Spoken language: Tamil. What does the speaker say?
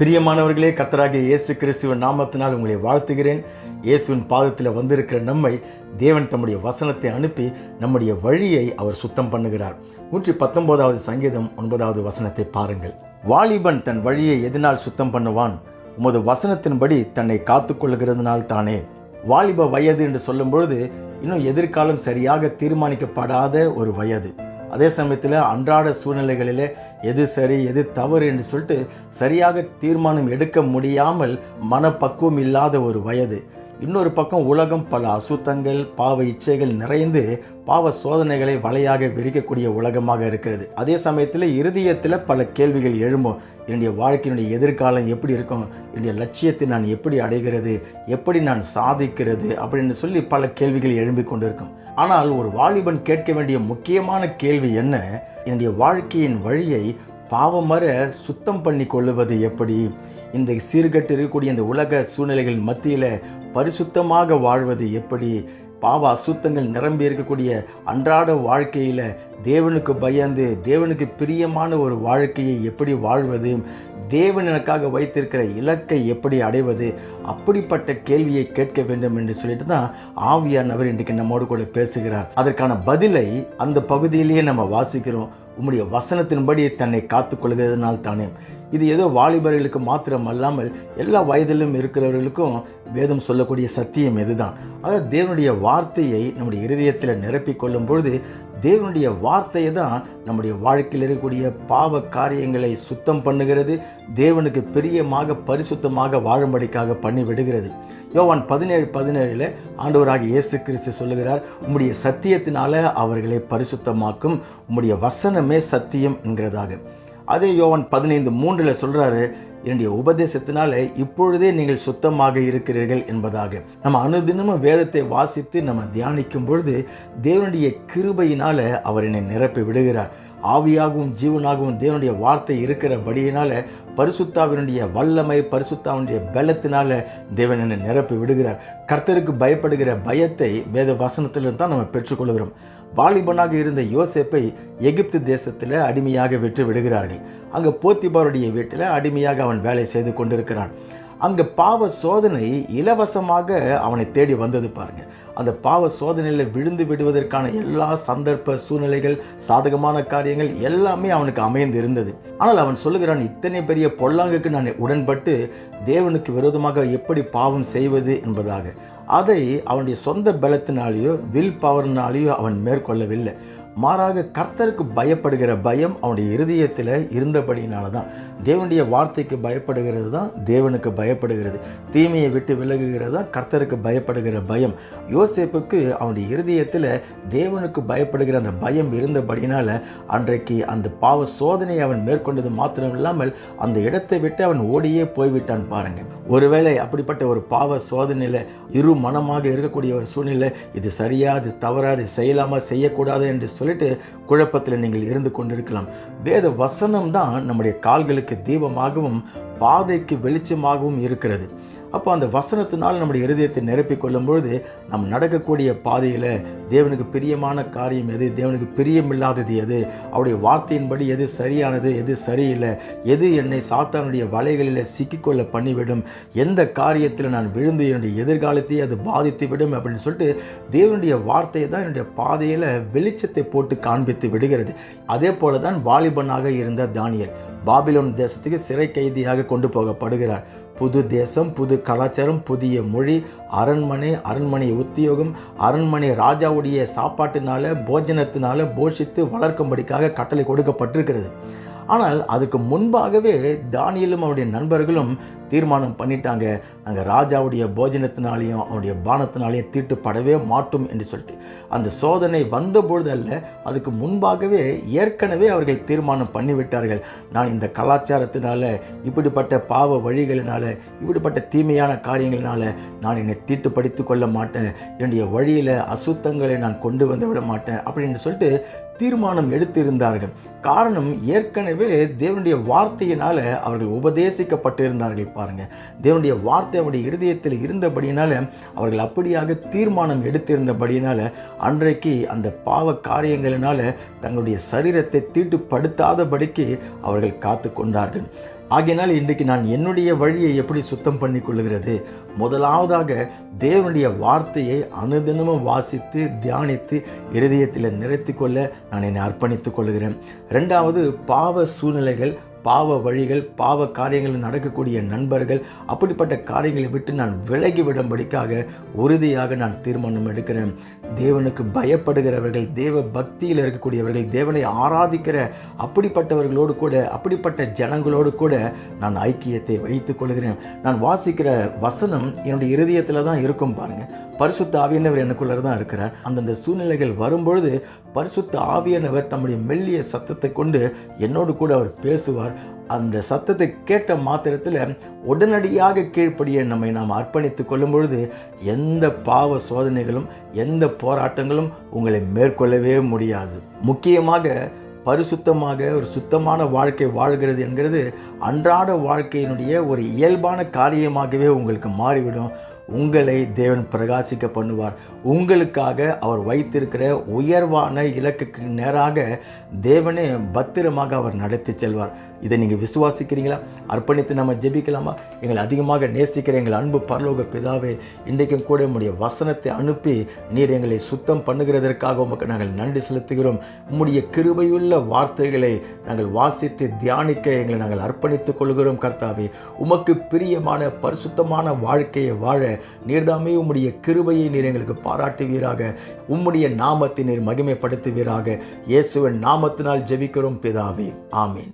பிரியமானவர்களே கர்த்தராகிய இயேசு கிறிஸ்துவின் நாமத்தினால் உங்களை வாழ்த்துகிறேன். இயேசுவின் பாதத்தில் வந்திருக்கிற நம்மை தேவன் தம்முடைய வசனத்தை அனுப்பி நம்முடைய வழியை அவர் சுத்தம் பண்ணுகிறார். நூற்றி பத்தொன்பதாவது சங்கீதம் ஒன்பதாவது வசனத்தை பாருங்கள். வாலிபன் தன் வழியை எதனால் சுத்தம் பண்ணுவான்? உமது வசனத்தின்படி தன்னை காத்துக்கொள்கிறதுனால் தானே. வாலிப வயது என்று சொல்லும் பொழுது இன்னும் எதிர்காலம் சரியாக தீர்மானிக்கப்படாத ஒரு வயது. அதே சமயத்தில் அன்றாட சூழ்நிலைகளில் எது சரி எது தவறு என்று சொல்லிட்டு சரியாக தீர்மானம் எடுக்க முடியாமல் மனப்பக்குவம் இல்லாத ஒரு வயது. இன்னொரு பக்கம் உலகம் பல அசுத்தங்கள் பாவ இச்சைகள் நிறைந்து பாவ சோதனைகளை வலையாக விரிக்கக்கூடிய உலகமாக இருக்கிறது. அதே சமயத்தில் இருதயத்தில் பல கேள்விகள் எழும்பும். என்னுடைய வாழ்க்கையினுடைய எதிர்காலம் எப்படி இருக்கும்? என்னுடைய லட்சியத்தை நான் எப்படி அடைகிறது? எப்படி நான் சாதிக்கிறது? அப்படின்னு சொல்லி பல கேள்விகள் எழும்பிக் கொண்டிருக்கும். ஆனால் ஒரு வாலிபன் கேட்க வேண்டிய முக்கியமான கேள்வி என்ன? என்னுடைய வாழ்க்கையின் வழியை பாவமர சுத்தம் பண்ணி கொள்ளுவது எப்படி? இந்த சீர்கட்டு இருக்கக்கூடிய இந்த உலக சூழ்நிலைகள் மத்தியில் பரிசுத்தமாக வாழ்வது எப்படி? பாவ அசுத்தங்கள் நிரம்பி இருக்கக்கூடிய அன்றாட வாழ்க்கையில் தேவனுக்கு பயந்து தேவனுக்கு பிரியமான ஒரு வாழ்க்கையை எப்படி வாழ்வது? தேவன் எனக்காக வைத்திருக்கிற இலக்கை எப்படி அடைவது? அப்படிப்பட்ட கேள்வியை கேட்க வேண்டும் என்று சொல்லிட்டு தான் ஆவியானவர் இன்றைக்கு நம்மோடு கூட பேசுகிறார். அதற்கான பதிலை அந்த பகுதியிலேயே நம்ம வாசிக்கிறோம். உம்முடைய வசனத்தின்படி தன்னை காத்துக்கொள்கிறதுனால் தானே. இது ஏதோ வாலிபர்களுக்கு மாத்திரம் அல்லாமல் எல்லா வயதிலும் இருக்கிறவர்களுக்கும் வேதம் சொல்லக்கூடிய சத்தியம் இதுதான் அதாவது தேவனுடைய வார்த்தையை நம்முடைய இருதயத்தில் நிரப்பிக் கொள்ளும் பொழுது தேவனுடைய வார்த்தையை தான் நம்முடைய வாழ்க்கையில் இருக்கக்கூடிய பாவ காரியங்களை சுத்தம் பண்ணுகிறது தேவனுக்கு பிரியமாக பரிசுத்தமாக வாழும்படிக்காக பண்ணி விடுகிறது. யோவான் பதினேழு பதினேழில் ஆண்டவராக இயேசு கிறிஸ்து சொல்லுகிறார் உம்முடைய சத்தியத்தினால அவர்களை பரிசுத்தமாக்கும் உம்முடைய வசனமே சத்தியம் என்கிறதாக. அதே யோவன் பதினைந்து மூன்றில் சொல்கிறாரு என்னுடைய உபதேசத்தினால இப்பொழுதே நீங்கள் சுத்தமாக இருக்கிறீர்கள் என்பதாக. நம்ம அனுதினமும் வேதத்தை வாசித்து நம்ம தியானிக்கும் பொழுது தேவனுடைய கிருபையினால அவர் என்னை நிரப்பி விடுகிறார். ஆவியாகவும் ஜீவனாகவும் தேவனுடைய வார்த்தை இருக்கிறபடியினால பரிசுத்தாவினுடைய வல்லமை பரிசுத்தாவினுடைய பலத்தினால தேவன் என்னை நிரப்பி விடுகிறார். கர்த்தருக்கு பயப்படுகிற பயத்தை வேத வசனத்திலிருந்து தான் நம்ம பெற்றுக்கொள்கிறோம். வாலிபனாக இருந்த யோசேப்பை எகிப்து தேசத்தில் அடிமையாக விட்டு விடுகிறார்கள் அங்கே போத்திபாருடைய வீட்டில் அடிமையாக அவன் வேலை செய்து கொண்டிருக்கிறான். அங்கே பாவ சோதனை இலவசமாக அவனை தேடி வந்தது பாருங்க. அந்த பாவ சோதனையில் விழுந்து விடுவதற்கான எல்லா சந்தர்ப்ப சூழ்நிலைகள் சாதகமான காரியங்கள் எல்லாமே அவனுக்கு அமைந்து இருந்தது ஆனால் அவன் சொல்லுகிறான் இத்தனை பெரிய பொல்லாங்குக்கு நான் உடன்பட்டு தேவனுக்கு விரோதமாக எப்படி பாவம் செய்வது என்பதாக. அதை அவனுடைய சொந்த பலத்தினாலேயோ வில் பவர்னாலேயோ அவன் மேற்கொள்ளவில்லை. மாறாக கர்த்தருக்கு பயப்படுகிற பயம் அவனுடைய இருதயத்தில் இருந்தபடினால தான் தேவனுடைய வார்த்தைக்கு பயப்படுகிறது தான் தேவனுக்கு பயப்படுகிறது. தீமையை விட்டு விலகுகிறது தான் கர்த்தருக்கு பயப்படுகிற பயம். யோசேப்புக்கு அவனுடைய இருதயத்தில் தேவனுக்கு பயப்படுகிற அந்த பயம் இருந்தபடினால அன்றைக்கு அந்த பாவ சோதனையை அவன் மேற்கொண்டது மாத்திரம் இல்லாமல் அந்த இடத்தை விட்டு அவன் ஓடியே போய்விட்டான் பாருங்க. ஒருவேளை அப்படிப்பட்ட ஒரு பாவ சோதனையில் இரு மனமாக இருக்கக்கூடிய ஒரு சூழ்நிலை இது சரியா இது தவறா இது செய்யலாமா செய்யக்கூடாது என்று சொல்லிட்டு குழப்பத்தில் நீங்கள் இருந்து கொண்டிருக்கலாம். வேத வசனம் தான் நம்முடைய கால்களுக்கு தீபமாகவும் பாதைக்கு வெளிச்சமாகவும் இருக்கிறது. அப்போ அந்த வசனத்தினால் நம்முடைய இருதயத்தை நிரப்பிக் கொள்ளும் பொழுது நடக்கக்கூடிய பாதையில் தேவனுக்கு பிரியமான காரியம் எது? தேவனுக்கு பிரியமில்லாதது எது? அவருடைய வார்த்தையின்படி எது சரியானது எது சரியில்லை? எது என்னை சாத்தானுடைய வலைகளில் சிக்கிக்கொள்ள பண்ணிவிடும்? எந்த காரியத்தில் நான் விழுந்து என்னுடைய எதிர்காலத்தையே அது பாதித்து விடும் அப்படின்னு சொல்லிட்டு தேவனுடைய வார்த்தையை தான் என்னுடைய பாதையில் வெளிச்சத்தை போட்டு காண்பித்து விடுகிறது. அதே போல தான் வாலிபனாக இருந்த தானியல். பாபிலோன் தேசத்துக்கு சிறை கைதியாக கொண்டு போகப்படுகிறார். புது தேசம் புது கலாச்சாரம் புதிய மொழி அரண்மனை அரண்மனை உத்தியோகம் அரண்மனை ராஜாவுடைய சாப்பாட்டினால போஜனத்தினால போஷித்து வளர்க்கும்படிக்காக கட்டளை கொடுக்கப்பட்டிருக்கிறது. ஆனால் அதுக்கு முன்பாகவே தானியலும் அவருடைய நண்பர்களும் தீர்மானம் பண்ணிட்டாங்க. நாங்கள் ராஜாவுடைய போஜனத்தினாலேயும் அவனுடைய பானத்தினாலையும் தீட்டுப்படவே மாட்டோம் என்று சொல்லிட்டு. அந்த சோதனை வந்தபொழுது அல்ல அதுக்கு முன்பாகவே ஏற்கனவே அவர்கள் தீர்மானம் பண்ணிவிட்டார்கள். நான் இந்த கலாச்சாரத்தினால இப்படிப்பட்ட பாவ வழிகளினால இப்படிப்பட்ட தீமையான காரியங்களினால நான் என்னை தீட்டுப்படுத்தி கொள்ள மாட்டேன். என்னுடைய வழியில் அசுத்தங்களை நான் கொண்டு வந்து விட மாட்டேன் அப்படின்னு சொல்லிட்டு தீர்மானம் எடுத்திருந்தார்கள். காரணம் ஏற்கனவே தேவனுடைய வார்த்தையினால் அவர்கள் உபதேசிக்கப்பட்டிருந்தார்கள் பாருங்க. தேவனுடைய வார்த்தை அவருடைய இருதயத்தில் இருந்தபடியினால் அவர்கள் அப்படியாக தீர்மானம் எடுத்திருந்தபடியினால் அன்றைக்கு அந்த பாவ காரியங்களினால் தங்களுடைய சரீரத்தை தீட்டுப்படுத்தாதபடிக்கு அவர்கள் காத்து கொண்டார்கள் ஆகையினால் இன்றைக்கு நான் என்னுடைய வழியை எப்படி சுத்தம் பண்ணி கொள்ளுகிறது முதலாவதாக தேவனுடைய வார்த்தையை அனுதினமும் வாசித்து தியானித்து இருதயத்தில் நிறைத்து கொள்ள நான் என்னை அர்ப்பணித்துக் கொள்கிறேன். ரெண்டாவது பாவ சூழ்நிலைகள் பாவ வழிகள் பாவ காரியங்கள் நடக்கக்கூடிய நண்பர்கள் அப்படிப்பட்ட காரியங்களை விட்டு நான் விலகி விடும்படிக்காக உறுதியாக நான் தீர்மானம் எடுக்கிறேன். தேவனுக்கு பயப்படுகிறவர்கள் தேவ பக்தியில் இருக்கக்கூடியவர்கள் தேவனை ஆராதிக்கிற அப்படிப்பட்டவர்களோடு கூட அப்படிப்பட்ட ஜனங்களோடு கூட நான் ஐக்கியத்தை வைத்துக் கொள்கிறேன். நான் வாசிக்கிற வசனம் என்னுடைய இருதயத்தில் தான் இருக்கும் பாருங்க. பரிசுத்த ஆவியானவர் எனக்குள்ளே தான் இருக்கிறார். அந்தந்த சூழ்நிலைகள் வரும்பொழுது பரிசுத்த ஆவியானவர் தம்முடைய மெல்லிய சத்தத்தை கொண்டு என்னோடு கூட அவர் பேசுவார். அந்த சத்தத்தை கேட்ட மாத்திரத்தில் உடனடியாக கீழ்ப்படிய நம்மை நாம் அர்ப்பணித்து கொள்ளும் பொழுது எந்த பாவ சோதனைகளும் எந்த போராட்டங்களும் உங்களை மேற்கொள்ளவே முடியாது. முக்கியமாக பரிசுத்தமாக ஒரு சுத்தமான வாழ்க்கை வாழ்கிறது என்கிறது அன்றாட வாழ்க்கையினுடைய ஒரு இயல்பான காரியமாகவே உங்களுக்கு மாறிவிடும். உங்களை தேவன் பிரகாசிக்க பண்ணுவார். உங்களுக்காக அவர் வைத்திருக்கிற உயர்வான இலக்குக்கு நேராக தேவனே பத்திரமாக அவர் நடத்தி செல்வார். இதை நீங்கள் விசுவாசிக்கிறீங்களா? அர்ப்பணித்து நம்ம ஜெபிக்கலாமா? எங்களை அதிகமாக நேசிக்கிற எங்கள் அன்பு பரலோக பிதாவே இன்றைக்கும் கூட உம்முடைய வசனத்தை அனுப்பி நீர் எங்களை சுத்தம் பண்ணுகிறதற்காக உமக்கு நாங்கள் நன்றி செலுத்துகிறோம். உம்முடைய கிருபையுள்ள வார்த்தைகளை நாங்கள் வாசித்து தியானிக்க எங்களை நாங்கள் அர்ப்பணித்துக் கொள்கிறோம் கர்த்தாவே. உமக்கு பிரியமான பரிசுத்தமான வாழ்க்கையை வாழ நீர்தாமே உம்முடைய கிருபையை நீர் எங்களுக்கு பாராட்டுவீராக. உம்முடைய நாமத்தை நீர் மகிமைப்படுத்துவீராக. இயேசுவின் நாமத்தினால் ஜெபிக்கிறோம் பிதாவே. ஆமீன்.